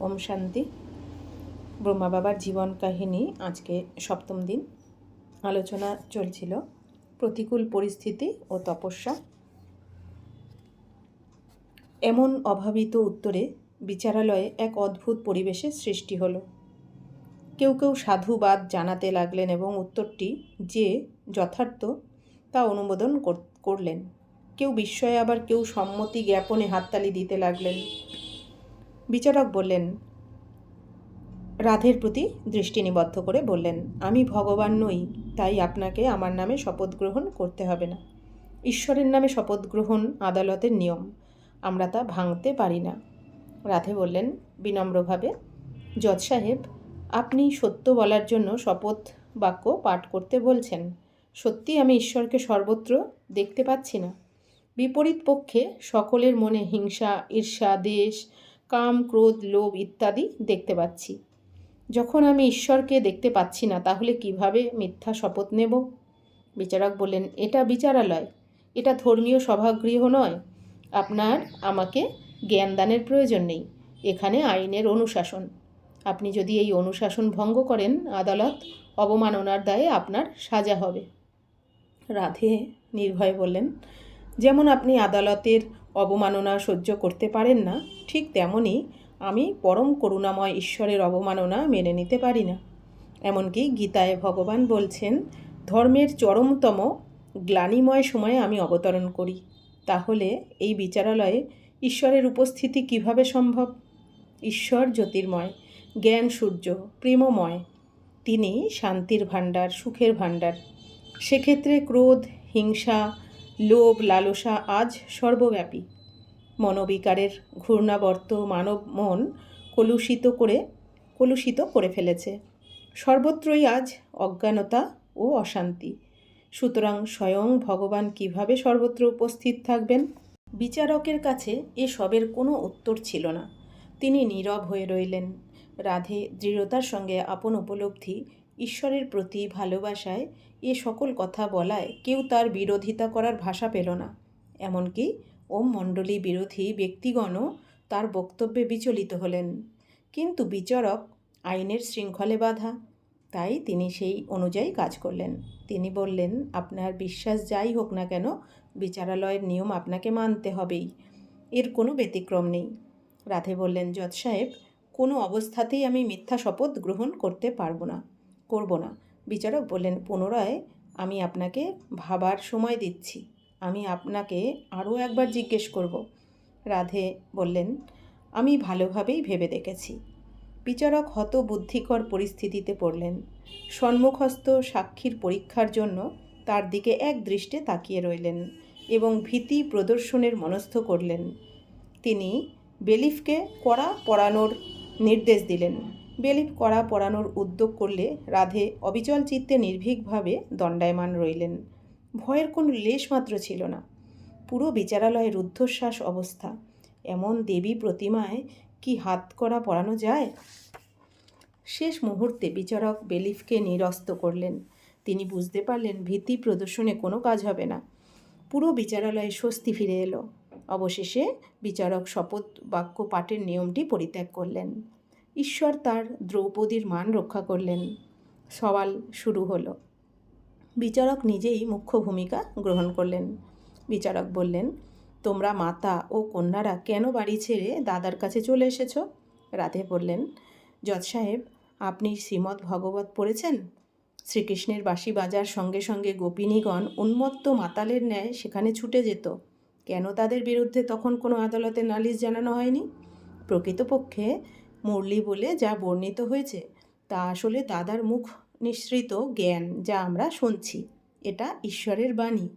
ওম শান্তি। ব্রহ্মা বাবার জীবন কাহিনী আজকে সপ্তম দিন। আলোচনা চলছিল প্রতিকূল পরিস্থিতি ও তপস্যা। এমন অভাবিত উত্তরে বিচারালয়ে এক অদ্ভুত পরিবেশের সৃষ্টি হলো। কেউ কেউ সাধুবাদ জানাতে লাগলেন এবং উত্তরটি যে যথার্থ তা অনুমোদন কর- করলেন। কেউ বিস্ময়ে আবার কেউ সম্মতি জ্ঞাপনে হাততালি দিতে লাগলেন। বিচারক বললেন, রাধের প্রতি দৃষ্টি নিবদ্ধ করে বললেন, আমি ভগবান নই, তাই আপনাকে আমার নামে শপথ গ্রহণ করতে হবে না। ঈশ্বরের নামে শপথ গ্রহণ আদালতের নিয়ম। আমরা তা ভাঙতে পারি না। রাধে বললেন, বিনম্রভাবে, জজ সাহেব, আপনি সত্য বলার জন্য শপথ বাক্য পাঠ করতে বলছেন। সত্যি আমি ঈশ্বরকে সর্বত্র দেখতে পাচ্ছি না। বিপরীত পক্ষে সকলের মনে হিংসা, ঈর্ষা, দেশ কাম, ক্রোধ, লোভ ইত্যাদি দেখতে পাচ্ছি। যখন আমি ঈশ্বরকে দেখতে পাচ্ছি না, তাহলে কীভাবে মিথ্যা শপথ নেব? বিচারক বললেন, এটা বিচারালয়। এটা ধর্মীয় সভাগৃহ নয়। আপনার, আমাকে জ্ঞানদানের প্রয়োজন নেই। এখানে আইনের অনুশাসন। আপনি যদি এই অনুশাসন ভঙ্গ করেন, আদালত অবমাননার দায়ে আপনার সাজা হবে। রাধে নির্ভয় বললেন, যেমন আপনি আদালতের অবমাননা সহ্য করতে পারেন না, ঠিক তেমনই আমি পরম করুণাময় ঈশ্বরের অবমাননা মেনে নিতে পারি না। এমনকি গীতায় ভগবান বলছেন, ধর্মের চরমতম গ্লানিময় সময়ে আমি অবতরণ করি। তাহলে এই বিচারালয়ে ঈশ্বরের উপস্থিতি কীভাবে সম্ভব? ঈশ্বর জ্যোতির্ময়, জ্ঞান সূর্য, প্রেমময়, তিনি শান্তির ভাণ্ডার, সুখের ভাণ্ডার। সেক্ষেত্রে ক্রোধ, হিংসা লোভ, লালসা আজ সর্বব্যাপী। মনোবিকারের ঘূর্ণাবর্ত মানব মন কলুষিত করে কলুষিত করে ফেলেছে। সর্বত্রই আজ অজ্ঞানতা ও অশান্তি। সুতরাং স্বয়ং ভগবান কীভাবে সর্বত্র উপস্থিত থাকবেন? বিচারকের কাছে এসবের কোনো উত্তর ছিল না। তিনি নীরব হয়ে রইলেন। রাধে দৃঢ়তার সঙ্গে আপন উপলব্ধি, ঈশ্বরের প্রতি ভালোবাসায় এ সকল কথা বলায় কেউ তার বিরোধিতা করার ভাষা পেল না। এমনকি ওম মণ্ডলী বিরোধী ব্যক্তিগণও তার বক্তব্যে বিচলিত হলেন। কিন্তু বিচারক আইনের শৃঙ্খলে বাধা। তাই তিনি সেই অনুযায়ী কাজ করলেন। তিনি বললেন, আপনার বিশ্বাস যাই হোক না কেন, বিচারালয়ের নিয়ম আপনাকে মানতে হবেই। এর কোনো ব্যতিক্রম নেই। রাধে বললেন, জজ সাহেব, কোনো অবস্থাতেই আমি মিথ্যা শপথ গ্রহণ করতে পারব না, করব না। বিচারক বললেন, পুনরায় আমি আপনাকে ভাবার সময় দিচ্ছি। আমি আপনাকে আরও একবার জিজ্ঞেস করব। রাধে বললেন, আমি ভালোভাবেই ভেবে দেখেছি। বিচারক হত বুদ্ধিকর পরিস্থিতিতে পড়লেন। সম্মুখস্থ সাক্ষীর পরীক্ষার জন্য তার দিকে এক দৃষ্টে তাকিয়ে রইলেন এবং ভীতি প্রদর্শনের মনস্থ করলেন। তিনি বেলিফকে কড়া পড়ানোর নির্দেশ দিলেন। বেলিফ করা পড়ানোর উদ্যোগ করলে রাধে অবিচল চিত্তে নির্ভীকভাবে দণ্ডায়মান রইলেন। ভয়ের কোনো লেশ মাত্র ছিল না। পুরো বিচারালয়ে রুদ্ধশ্বাস অবস্থা। এমন দেবী প্রতিমায় কি হাত করা পড়ানো যায়? শেষ মুহূর্তে বিচারক বেলিফকে নিরস্ত করলেন। তিনি বুঝতে পারলেন ভীতি প্রদর্শনে কোনো কাজ হবে না। পুরো বিচারালয়ে স্বস্তি ফিরে এলো। অবশেষে বিচারক শপথ বাক্য পাঠের নিয়মটি পরিত্যাগ করলেন। ঈশ্বর তার দ্রৌপদীর মান রক্ষা করলেন। সওয়াল শুরু হলো। বিচারক নিজেই মুখ্য ভূমিকা গ্রহণ করলেন। বিচারক বললেন, তোমরা মাতা ও কন্যারা কেন বাড়ি ছেড়ে দাদার কাছে চলে এসেছ? রাধে বললেন, জজ সাহেব, আপনি শ্রীমদ্ ভগবত পড়েছেন? শ্রীকৃষ্ণের বাঁশি বাজার সঙ্গে সঙ্গে গোপিনীগণ উন্মত্ত মাতালের ন্যায় সেখানে ছুটে যেত। কেন তাদের বিরুদ্ধে তখন কোনো আদালতে নালিশ জানানো হয়নি? প্রকৃতপক্ষে মুরলি বলে যা বর্ণিত হয়েছে, তা আসলে দাদার মুখ নিঃসৃত জ্ঞান যা আমরা শুনছি। এটা ঈশ্বরের বাণী।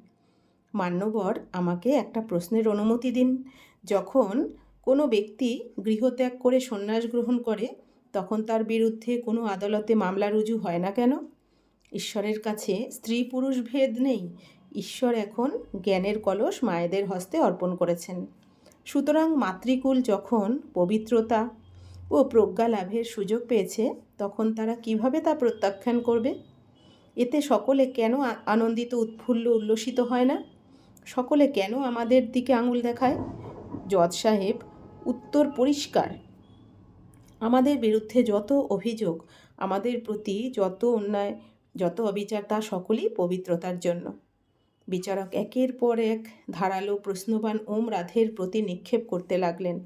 মান্যবর আমাকে একটা প্রশ্নের অনুমতি দিন। যখন কোনো ব্যক্তি গৃহত্যাগ করে সন্ন্যাস গ্রহণ করে, তখন তার বিরুদ্ধে কোনো আদালতে মামলা রুজু হয় না কেন? ঈশ্বরের কাছে স্ত্রী পুরুষ ভেদ নেই। ঈশ্বর এখন জ্ঞানের কলস মায়েদের হস্তে অর্পণ করেছেন। সুতরাং মাতৃকুল যখন পবিত্রতা ও প্রজ্ঞা লাভের সুযোগ পেয়েছে, তখন তারা কীভাবে তা প্রত্যাখ্যান করবে? এতে সকলে কেন আনন্দিত, উৎফুল্ল, উল্লসিত হয় না? সকলে কেন আমাদের দিকে আঙুল দেখায়? জজ সাহেব, উত্তর পরিষ্কার। আমাদের বিরুদ্ধে যত অভিযোগ, আমাদের প্রতি যত অন্যায়, যত অবিচার, তা সকলই পবিত্রতার জন্য। বিচারক একের পর এক ধারালো, প্রশ্নবান ওম রাধের প্রতি নিক্ষেপ করতে লাগলেন।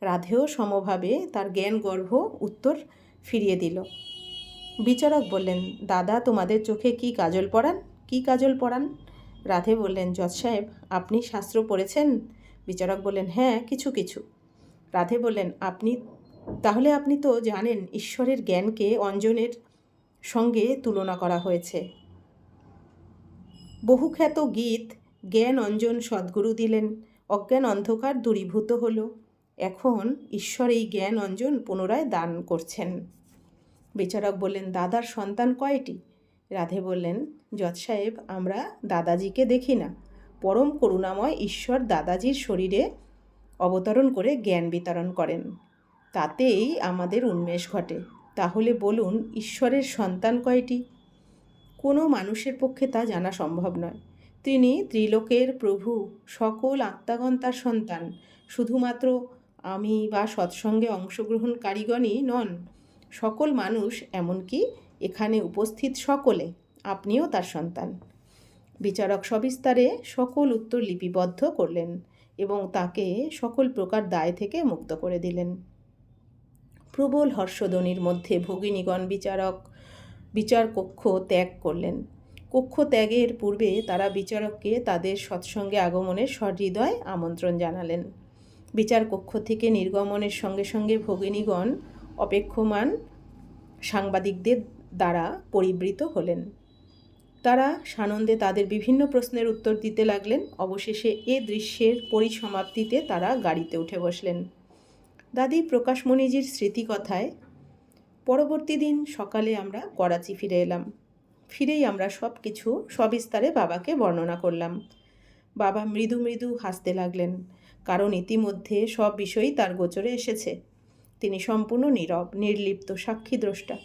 রাধেও সমভাবে তার জ্ঞান গর্ভ উত্তর ফিরিয়ে দিল। বিচারক বললেন, দাদা, তোমাদের চোখে কি কাজল পড়ান কি কাজল পড়ান রাধে বললেন, জজ সাহেব, আপনি শাস্ত্র পড়েছেন? বিচারক বললেন হ্যাঁ কিছু কিছু। রাধে বললেন, আপনি, তাহলে আপনি তো জানেন ঈশ্বরের জ্ঞানকে অঞ্জনের সঙ্গে তুলনা করা হয়েছে। বহুখ্যাত গীত জ্ঞান অঞ্জন সদ্গুরু দিলেন, অজ্ঞান অন্ধকার দূরীভূত হলো। এখন ঈশ্বর এই জ্ঞান অঞ্জন পুনরায় দান করছেন। বিচারক বললেন, দাদার সন্তান কয়টি? রাধে বললেন, জজ সাহেব, আমরা দাদাজিকে দেখি না। পরম করুণাময় ঈশ্বর দাদাজির শরীরে অবতরণ করে জ্ঞান বিতরণ করেন। তাতেই আমাদের উন্মেষ ঘটে। তাহলে বলুন, ঈশ্বরের সন্তান কয়টি? কোনো মানুষের পক্ষে তা জানা সম্ভব নয়। তিনি ত্রিলোকের প্রভু, সকল আত্মাগণ তার সন্তান। শুধুমাত্র আমি বা সৎসঙ্গে অংশগ্রহণকারীগণই নন। সকল মানুষ এমনকি এখানে উপস্থিত সকলে, আপনিও তার সন্তান। বিচারক সবিস্তারে সকল উত্তর লিপিবদ্ধ করলেন এবং তাকে সকল প্রকার দায় থেকে মুক্ত করে দিলেন। প্রবল হর্ষধ্বনির মধ্যে ভগিনীগণ বিচারক বিচার কক্ষ ত্যাগ করলেন। কক্ষ ত্যাগের পূর্বে তারা বিচারককে তাদের সৎসঙ্গে আগমনের সহৃদয় আমন্ত্রণ জানালেন। বিচার কক্ষ থেকে নির্গমনের সঙ্গে সঙ্গে ভগিনীগণ অপেক্ষমান সাংবাদিকদের দ্বারা পরিবৃত হলেন। তারা সানন্দে তাদের বিভিন্ন প্রশ্নের উত্তর দিতে লাগলেন। অবশেষে এ দৃশ্যের পরিসমাপ্তিতে তারা গাড়িতে উঠে বসলেন। দাদি প্রকাশমণিজির স্মৃতিকথায়, পরবর্তী দিন সকালে আমরা করাচি ফিরে এলাম। ফিরেই আমরা সব কিছু সবিস্তারে বাবাকে বর্ণনা করলাম। বাবা মৃদু মৃদু হাসতে লাগলেন। কারণ ইতিমধ্যে সব বিষয়ই তার গোচরে এসেছে। তিনি সম্পূর্ণ নীরব, নির্লিপ্ত সাক্ষী দ্রষ্টা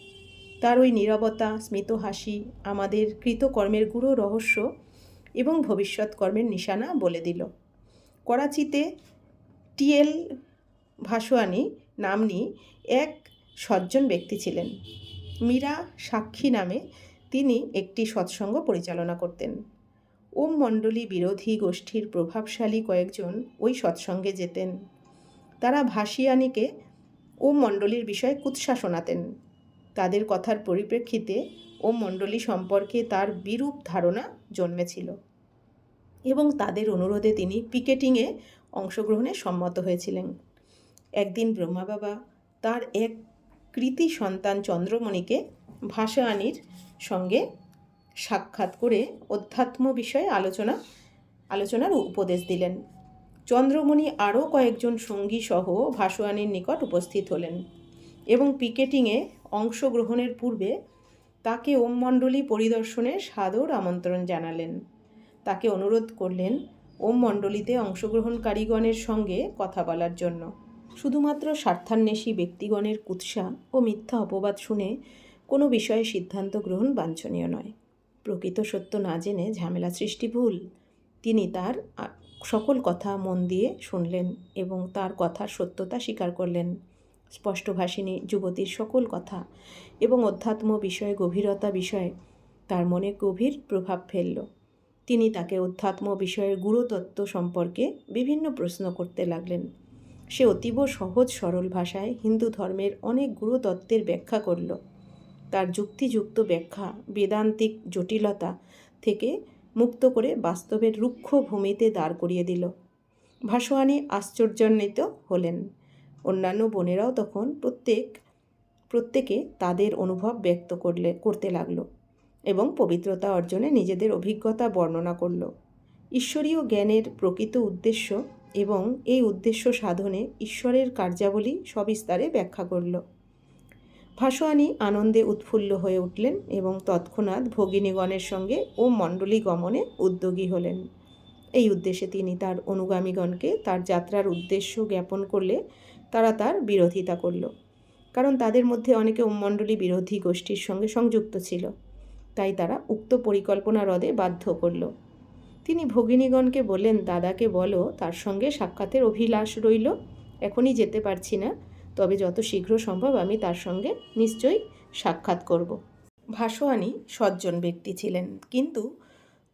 তার ওই নীরবতা, স্মিত হাসি, আমাদের কৃতকর্মের গুঁড়ো রহস্য এবং ভবিষ্যৎ কর্মের নিশানা বলে দিল। করাচিতে টিএল ভাসোয়ানি নামনি এক সজ্জন ব্যক্তি ছিলেন। মীরা সাক্ষী নামে তিনি একটি সৎসঙ্গ পরিচালনা করতেন। ওম মণ্ডলী বিরোধী গোষ্ঠীর প্রভাবশালী কয়েকজন ওই সৎসঙ্গে যেতেন। তারা ভাসিয়ানিকে ওম মণ্ডলীর বিষয়ে কুৎসা শোনাতেন। তাদের কথার পরিপ্রেক্ষিতে ওম মণ্ডলী সম্পর্কে তার বিরূপ ধারণা জন্মেছিল এবং তাদের অনুরোধে তিনি পিকেটিংয়ে অংশগ্রহণে সম্মত হয়েছিলেন। একদিন ব্রহ্মা বাবা তার এক কৃতি সন্তান চন্দ্রমণিকে ভাসানির সঙ্গে সাক্ষাৎ করে অধ্যাত্ম বিষয়ে আলোচনা, আলোচনার উপদেশ দিলেন। চন্দ্রমণি আরও কয়েকজন সঙ্গী সহ ভাসোয়ানির নিকট উপস্থিত হলেন এবং পিকেটিংয়ে অংশগ্রহণের পূর্বে তাকে ওম মণ্ডলী পরিদর্শনের সাদর আমন্ত্রণ জানালেন। তাকে অনুরোধ করলেন ওম মণ্ডলীতে অংশগ্রহণকারীগণের সঙ্গে কথা বলার জন্য। শুধুমাত্র স্বার্থান্বেষী ব্যক্তিগণের কুৎসা ও মিথ্যা অপবাদ শুনে কোনো বিষয়ে সিদ্ধান্ত গ্রহণ বাঞ্ছনীয় নয়। প্রকৃত সত্য না জেনে ঝামেলা সৃষ্টি ভুল। তিনি তার সকল কথা মন দিয়ে শুনলেন এবং তার কথার সত্যতা স্বীকার করলেন। স্পষ্টভাষিনী যুবতীর সকল কথা এবং অধ্যাত্ম বিষয়ে গভীরতা বিষয়ে তার মনে গভীর প্রভাব ফেলল। তিনি তাকে অধ্যাত্ম বিষয়ের গুরুতত্ত্ব সম্পর্কে বিভিন্ন প্রশ্ন করতে লাগলেন। সে অতীব সহজ সরল ভাষায় হিন্দু ধর্মের অনেক গুরুতত্ত্বের ব্যাখ্যা করল। তার যুক্তিযুক্ত ব্যাখ্যা, বেদান্তিক জটিলতা থেকে মুক্ত করে বাস্তবের রুক্ষ ভূমিতে দাঁড় করিয়ে দিল। ভাসোয়ানি আশ্চর্যান্বিত হলেন। অন্যান্য বোনেরাও তখন প্রত্যেক, প্রত্যেকে তাদের অনুভব ব্যক্ত করলে, করতে লাগল এবং পবিত্রতা অর্জনে নিজেদের অভিজ্ঞতা বর্ণনা করল। ঈশ্বরীয় জ্ঞানের প্রকৃত উদ্দেশ্য এবং এই উদ্দেশ্য সাধনে ঈশ্বরের কার্যাবলী সবিস্তারে ব্যাখ্যা করল। ভাসোয়ানি আনন্দে উৎফুল্ল হয়ে উঠলেন এবং তৎক্ষণাৎ ভগিনীগণের সঙ্গে ও মণ্ডলী গমনে উদ্যোগী হলেন। এই উদ্দেশ্যে তিনি তার অনুগামীগণকে তার যাত্রার উদ্দেশ্য জ্ঞাপন করলে তারা তার বিরোধিতা করল। কারণ তাদের মধ্যে অনেকে ওমমণ্ডলী বিরোধী গোষ্ঠীর সঙ্গে সংযুক্ত ছিল। তাই তারা উক্ত পরিকল্পনা রদে বাধ্য করল। তিনি ভগিনীগণকে বললেন, দাদাকে বলো, তার সঙ্গে সাক্ষাতের অভিলাষ রইল। এখনই যেতে পারছি না। তবে যত শীঘ্র সম্ভব আমি তার সঙ্গে নিশ্চয়ই সাক্ষাৎ করব। ভাসোয়ানি সজ্জন ব্যক্তি ছিলেন, কিন্তু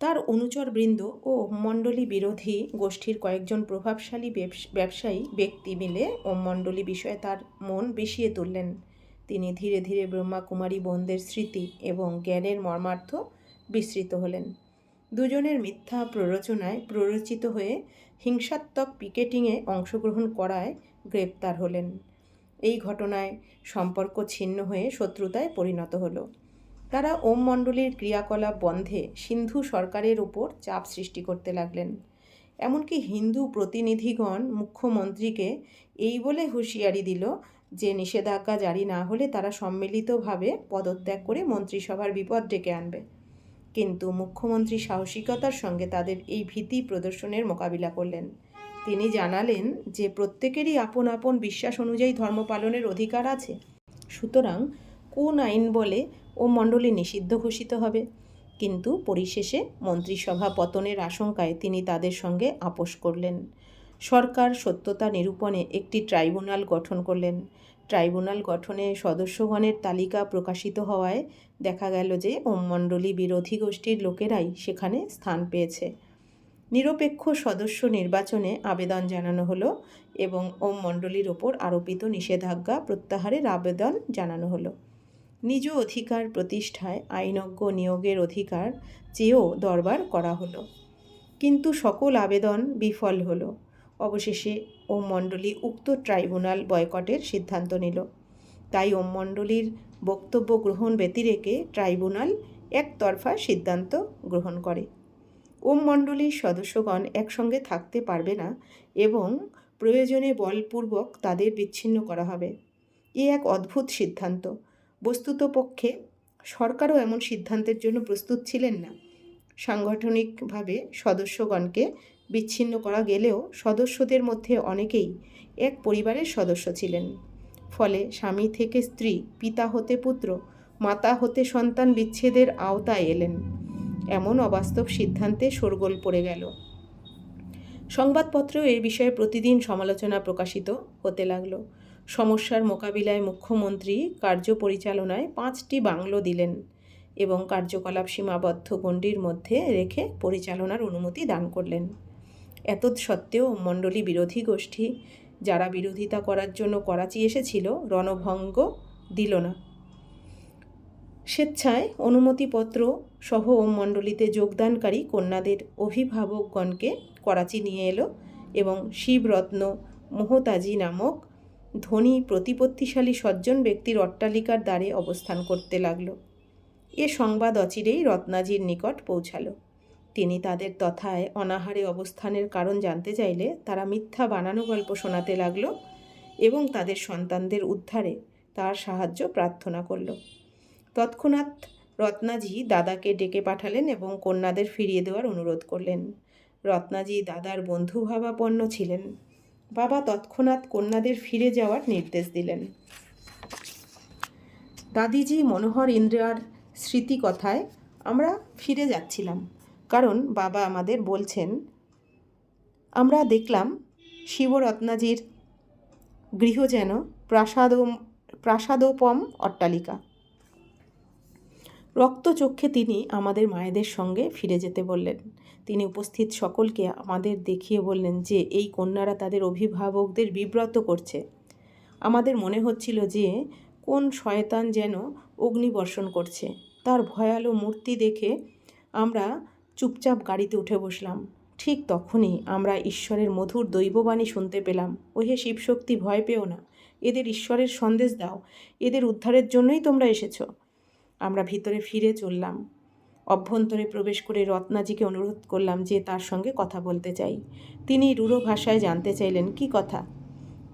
তার অনুচরবৃন্দ ও মণ্ডলী বিরোধী গোষ্ঠীর কয়েকজন প্রভাবশালী ব্যবসায়ী ব্যক্তি মিলে ওম মণ্ডলী বিষয়ে তার মন বিষিয়ে তুললেন। তিনি ধীরে ধীরে ব্রহ্মাকুমারী বোনদের স্মৃতি এবং জ্ঞানের মর্মার্থ বিস্মৃত হলেন। দুজনের মিথ্যা প্ররোচনায় প্ররোচিত হয়ে হিংসাত্মক পিকেটিংয়ে অংশগ্রহণ করায় গ্রেপ্তার হলেন। এই ঘটনায় সম্পর্ক ছিন্ন হয়ে শত্রুতায় পরিণত হলো। তারা ওম মণ্ডলীর ক্রিয়াকলাপ বন্ধে সিন্ধু সরকারের ওপর চাপ সৃষ্টি করতে লাগলেন। এমনকি হিন্দু প্রতিনিধিগণ মুখ্যমন্ত্রীকে এই বলে হুঁশিয়ারি দিল যে নিষেধাজ্ঞা জারি না হলে তারা সম্মিলিতভাবে পদত্যাগ করে মন্ত্রিসভার বিপদ ডেকে আনবে। কিন্তু মুখ্যমন্ত্রী সাহসিকতার সঙ্গে তাদের এই ভীতি প্রদর্শনের মোকাবিলা করলেন। তিনি জানালেন যে প্রত্যেকেরই আপন আপন বিশ্বাস অনুযায়ী ধর্ম পালনের অধিকার আছে। সুতরাং কোন আইন বলে ও মণ্ডলী নিষিদ্ধ ঘোষিত হবে। কিন্তু পরিশেষে মন্ত্রিসভা পতনের আশঙ্কায় তিনি তাদের সঙ্গে আপোষ করলেন। সরকার সত্যতা নিরূপণে একটি ট্রাইব্যুনাল গঠন করলেন। ট্রাইব্যুনাল গঠনে সদস্যগণের তালিকা প্রকাশিত হওয়ায় দেখা গেল যে ওম মণ্ডলী বিরোধী গোষ্ঠীর লোকেরাই সেখানে স্থান পেয়েছে। নিরপেক্ষ সদস্য নির্বাচনে আবেদন জানানো হলো এবং ওম মণ্ডলীর ওপর আরোপিত নিষেধাজ্ঞা প্রত্যাহারের আবেদন জানানো হলো। নিজ অধিকার প্রতিষ্ঠায় আইনজ্ঞ নিয়োগের অধিকার চেয়েও দরবার করা হলো। কিন্তু সকল আবেদন বিফল হলো। অবশেষে ওম মণ্ডলী উক্ত ট্রাইব্যুনাল বয়কটের সিদ্ধান্ত নিল। তাই ওম মণ্ডলীর বক্তব্য গ্রহণ ব্যতিরেকে ট্রাইব্যুনাল একতরফা সিদ্ধান্ত গ্রহণ করে। ওম মণ্ডলীর সদস্যগণ একসঙ্গে থাকতে পারবে না এবং প্রয়োজনে বলপূর্বক তাদের বিচ্ছিন্ন করা হবে। এ এক অদ্ভুত সিদ্ধান্ত। বস্তুত পক্ষে সরকারও এমন সিদ্ধান্তের জন্য প্রস্তুত ছিলেন না। সাংগঠনিকভাবে সদস্যগণকে বিচ্ছিন্ন করা গেলেও সদস্যদের মধ্যে অনেকেই এক পরিবারের সদস্য ছিলেন। ফলে স্বামী থেকে স্ত্রী, পিতা হতে পুত্র, মাতা হতে সন্তান বিচ্ছেদের আওতায় এলেন। এমন অবাস্তব সিদ্ধান্তে শোরগোল পড়ে গেল। সংবাদপত্রেও এই বিষয়ে প্রতিদিন সমালোচনা প্রকাশিত হতে লাগল। সমস্যার মোকাবিলায় মুখ্যমন্ত্রী কার্য পরিচালনায় পাঁচটি বাংলো দিলেন এবং কার্যকলাপ সীমাবদ্ধ গণ্ডির মধ্যে রেখে পরিচালনার অনুমতি দান করলেন। এতদ সত্ত্বেও মণ্ডলী বিরোধী গোষ্ঠী যারা বিরোধিতা করার জন্য করাচি এসেছিল রণভঙ্গ দিল না। স্বেচ্ছায় অনুমতিপত্র সহ মণ্ডলীতে যোগদানকারী কন্যাদের অভিভাবকগণকে করাচি নিয়ে এলো এবং শিবরত্ন মোহতাজি নামক ধনী প্রতিপত্তিশালী সজ্জন ব্যক্তির অট্টালিকার দ্বারে অবস্থান করতে লাগল। এ সংবাদ অচিরেই রত্নাজির নিকট পৌঁছালো। তিনি তাদের তথায় অনাহারে অবস্থানের কারণ জানতে চাইলে তারা মিথ্যা বানানো গল্প শোনাতে লাগল এবং তাদের সন্তানদের উদ্ধারে তার সাহায্য প্রার্থনা করল। তৎক্ষণাৎ রত্নাজি দাদাকে ডেকে পাঠালেন এবং কন্যাদের ফিরিয়ে দেওয়ার অনুরোধ করলেন। রত্নাজি দাদার বন্ধুভাবাপন্ন ছিলেন। বাবা তৎক্ষণাৎ কন্যাদের ফিরে যাওয়ার নির্দেশ দিলেন। দাদিজি মনোহর ইন্দ্রার স্মৃতিকথায় আমরা ফিরে যাচ্ছিলাম, কারণ বাবা আমাদের বলছেন, আমরা দেখলাম শিবরত্নাজির গৃহ যেন প্রাসাদ প্রাসাদোপম অট্টালিকা। রক্তচক্ষে তিনি আমাদের মায়েদের সঙ্গে ফিরে যেতে বললেন। তিনি উপস্থিত সকলকে আমাদের দেখিয়ে বললেন যে, এই কন্যারা তাদের অভিভাবকদের বিব্রত করছে। আমাদের মনে হচ্ছিল যে, কোন শয়তান যেন অগ্নিবর্ষণ করছে। তার ভয়ালো মূর্তি দেখে আমরা চুপচাপ গাড়িতে উঠে বসলাম। ঠিক তখনই আমরা ঈশ্বরের মধুর দৈববাণী শুনতে পেলাম। ওহে শিবশক্তি, ভয় পেও না। এদের ঈশ্বরের সন্দেশ দাও। এদের উদ্ধারের জন্যই তোমরা এসেছ। আমরা ভিতরে ফিরে চললাম। অভ্যন্তরে প্রবেশ করে রত্নাজিকে অনুরোধ করলাম যে তার সঙ্গে কথা বলতে চাই। তিনি রুড়ো ভাষায় জানতে চাইলেন, কি কথা?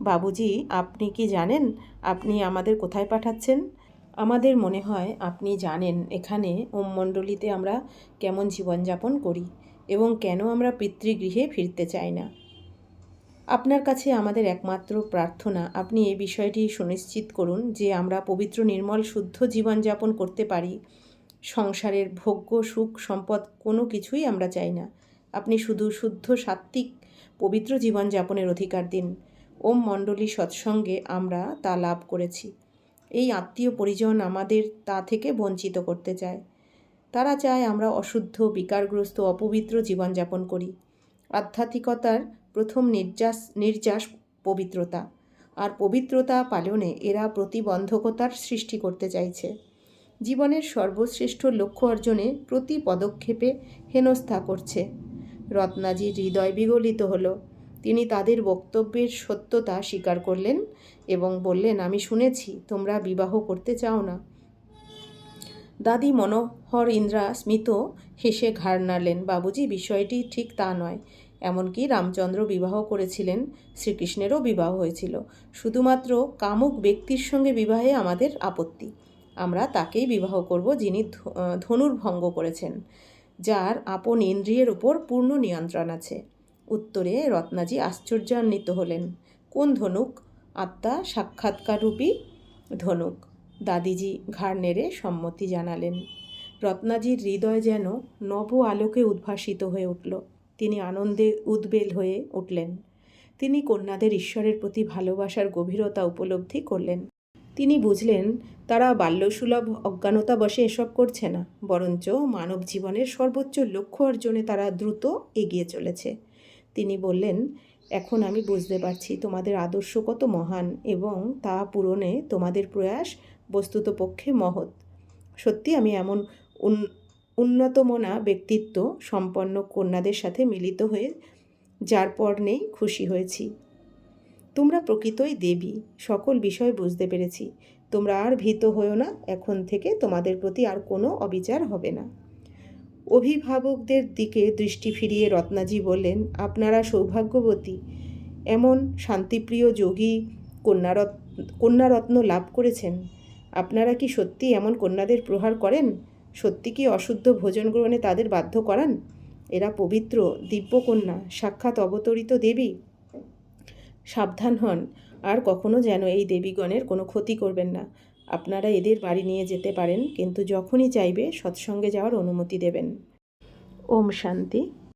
বাবুজি, আপনি কি জানেন? আপনি আমাদের কোথায় পাঠাচ্ছেন? আমাদের মনে হয় আপনি জানেন, এখানে ওম মণ্ডলীতে আমরা কেমন জীবনযাপন করি এবং কেন আমরা পিতৃগৃহে ফিরতে চাই না। আপনার কাছে আমাদের একমাত্র প্রার্থনা, আপনি এই বিষয়টি সুনিশ্চিত করুন যে আমরা পবিত্র, নির্মল, শুদ্ধ জীবনযাপন করতে পারি। সংসারের ভোগ্য, সুখ, সম্পদ কোনো কিছুই আমরা চাই না। আপনি শুধু শুদ্ধ, সাত্ত্বিক, পবিত্র জীবনযাপনের অধিকার দিন। ওম মণ্ডলী সৎসঙ্গে আমরা তা লাভ করেছি। এই আত্মীয় পরিজন আমাদের তা থেকে বঞ্চিত করতে চায়। তারা চায় আমরা অশুদ্ধ, বিকারগ্রস্ত, অপবিত্র জীবনযাপন করি। আধ্যাত্মিকতার প্রথম নির্যাস নির্যাস পবিত্রতা। আর পবিত্রতা পালনে এরা প্রতিবন্ধকতার সৃষ্টি করতে চাইছে। জীবনের সর্বশ্রেষ্ঠ লক্ষ্য অর্জনে প্রতি পদক্ষেপে হেনস্থা করছে। রত্নাজির হৃদয় বিগলিত হলো। তিনি তাদের বক্তব্যের সত্যতা স্বীকার করলেন এবং বললেন, আমি শুনেছি, তোমরা বিবাহ করতে চাও না। দাদি মনোহর ইন্দ্রা স্মিত হেসে ঘাড় নাড়লেন, বাবুজি, বিষয়টি ঠিক তা নয়। এমনকি রামচন্দ্র বিবাহ করেছিলেন শ্রীকৃষ্ণেরও বিবাহ হয়েছিল। শুধুমাত্র কামুক ব্যক্তির সঙ্গে বিবাহে আমাদের আপত্তি। আমরা তাকেই বিবাহ করব যিনি ধ- আহ, ধনুর ভঙ্গ করেছেন যার আপন ইন্দ্রিয়ের উপর পূর্ণ নিয়ন্ত্রণ আছে। উত্তরে রত্নাজি আশ্চর্যান্বিত হলেন কোন ধনুক? আত্মা সাক্ষাৎকাররূপী ধনুক। দাদিজি ঘাড় নেড়ে সম্মতি জানালেন। রত্নাজির হৃদয় যেন নব আলোকে উদ্ভাসিত হয়ে উঠল। তিনি আনন্দে উদ্বেল হয়ে উঠলেন। তিনি কন্যাদের ঈশ্বরের প্রতি ভালোবাসার গভীরতা উপলব্ধি করলেন। তিনি বুঝলেন, তারা বাল্যসুলভ অজ্ঞানতা বসে এসব করছে না, বরঞ্চ মানব জীবনের সর্বোচ্চ লক্ষ্য অর্জনে তারা দ্রুত এগিয়ে চলেছে। তিনি বললেন, এখন আমি বুঝতে পারছি তোমাদের আদর্শ কত মহান এবং তা পূরণে তোমাদের প্রয়াস বস্তুত পক্ষে মহৎ। সত্যি আমি এমন উন্নতমনা ব্যক্তিত্ব সম্পন্ন কন্যাদের সাথে মিলিত হয়ে যার পর নেই খুশি হয়েছি। তোমরা প্রকৃতই দেবী, সকল বিষয় বুঝতে পেরেছি। তোমরা আর ভীত হয়েও না, এখন থেকে তোমাদের প্রতি আর কোনো অবিচার হবে না। অভিভাবকদের দিকে দৃষ্টি ফিরিয়ে রত্নাজি বললেন, আপনারা সৌভাগ্যবতী। এমন শান্তিপ্রিয় যোগী কন্যারত, কন্যারত্ন লাভ করেছেন। আপনারা কি সত্যি এমন কন্যাদের প্রহার করেন? সত্যি কি অশুদ্ধ ভোজন গ্রহণে তাদের বাধ্য করান? এরা পবিত্র, দিব্যকন্যা, সাক্ষাৎ অবতরিত দেবী। সাবধান হন, আর কখনো যেন এই দেবীগণের কোনো ক্ষতি করবেন না। আপনারা এদের বাড়ি নিয়ে যেতে পারেন, কিন্তু যখনই চাইবে, সৎসঙ্গে যাওয়ার অনুমতি দেবেন। ওম শান্তি।